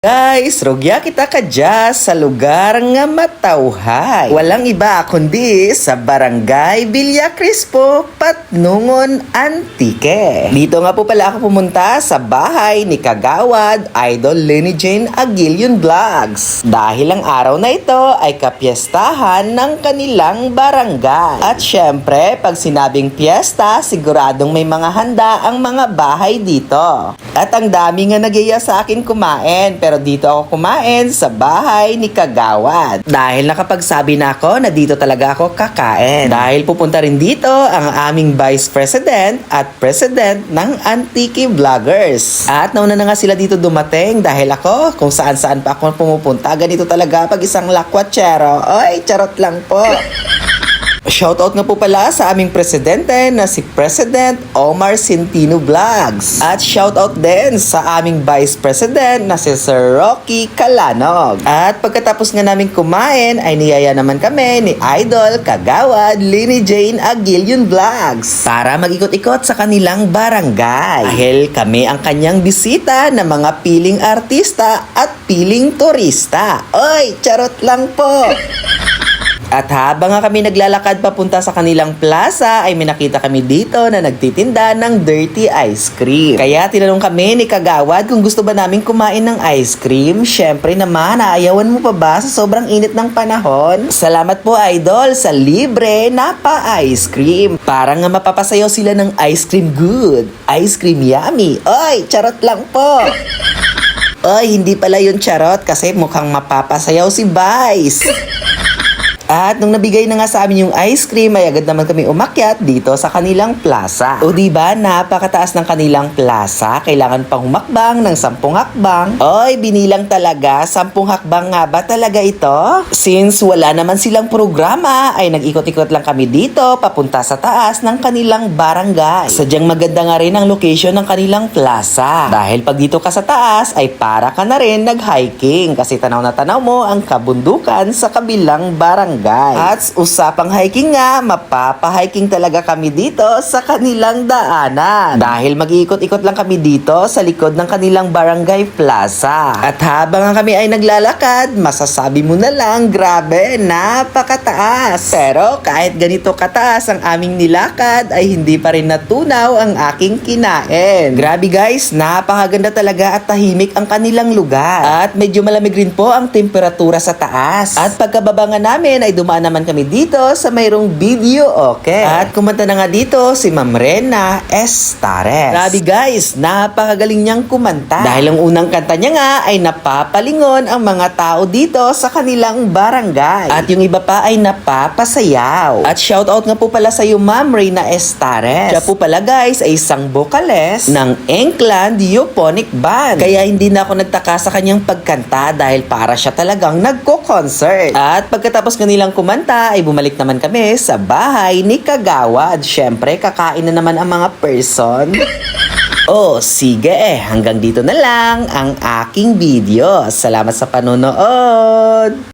Guys, rogya kita ka dya sa lugar nga matawhay. Walang iba kundi sa Barangay Villa Crispo, Patnungon, Antique. Dito nga po pala ako pumunta sa bahay ni Kagawad Idol Lenny Jane Aguilion Vlogs. Dahil ang araw na ito ay kapiestahan ng kanilang barangay. At syempre, pag sinabing piyesta, siguradong may mga handa ang mga bahay dito. At ang dami nga nagyaya sa akin kumain, pero dito ako kumain sa bahay ni Kagawad. Dahil nakapagsabi na ako na dito talaga ako kakain. Dahil pupunta rin dito ang aming Vice President at President ng Antique Vloggers. At nauna na nga sila dito dumating dahil ako kung saan saan pa ako pumupunta. Ganito talaga pag isang lakwatsero. Oy, charot lang po. Shoutout nga po pala sa aming presidente na si President Omar Centino Vlogs. At shoutout din sa aming Vice President na si Sir Rocky Kalanog. At pagkatapos nga namin kumain ay niyaya naman kami ni Idol Kagawad Lini Jane Aguilion Vlogs para mag-ikot-ikot sa kanilang barangay. Dahil kami ang kanyang bisita na mga piling artista at piling turista. Oy, charot lang po! At habang nga kami naglalakad papunta sa kanilang plaza, ay may nakita kami dito na nagtitinda ng dirty ice cream. Kaya tinanong kami ni Kagawad kung gusto ba namin kumain ng ice cream. Syempre naman, aayawan mo pa ba sa sobrang init ng panahon? Salamat po idol sa libre na pa-ice cream. Parang nga mapapasayaw sila ng ice cream good. Ice cream yummy. Oy, charot lang po. Oy, hindi pala yun charot kasi mukhang mapapasayaw si Vice. At nung nabigay na nga sa amin yung ice cream, ay agad naman kami umakyat dito sa kanilang plaza. O di ba napakataas ng kanilang plaza, kailangan pang humakbang ng sampung hakbang. Oy, binilang talaga, sampung hakbang nga ba talaga ito? Since wala naman silang programa, ay nag-ikot-ikot lang kami dito papunta sa taas ng kanilang barangay. Sadyang maganda nga rin ang location ng kanilang plaza. Dahil pag dito ka sa taas, ay para ka na rin nag-hiking kasi tanaw na tanaw mo ang kabundukan sa kabilang barangay. At usapang hiking nga, mapapa-hiking talaga kami dito sa kanilang daanan. Dahil mag-iikot-ikot lang kami dito sa likod ng kanilang barangay plaza. At habang kami ay naglalakad, masasabi mo na lang, grabe, napakataas. Pero kahit ganito kataas ang aming nilakad, ay hindi pa rin natunaw ang aking kinain. Grabe guys, napakaganda talaga at tahimik ang kanilang lugar. At medyo malamig rin po ang temperatura sa taas. At pagkababa nga namin ay dumaan naman kami dito sa mayroong video okay. At kumanta na nga dito si Ma'am Rena Estares. Grabe guys, napakagaling niyang kumanta. Dahil ang unang kanta niya nga ay napapalingon ang mga tao dito sa kanilang barangay. At yung iba pa ay napapasayaw. At shoutout nga po pala sa iyo Ma'am Rena Estares. Siya po pala guys ay isang vocalist ng Enkland Euphonic Band. Kaya hindi na ako nagtaka sa kanyang pagkanta dahil para siya talagang nagko-concert. At pagkatapos nga nilang kumanta ay bumalik naman kami sa bahay ni Kagawad. Syempre kakain na naman ang mga person. Oh, sige eh. Hanggang dito na lang ang aking video. Salamat sa panonood.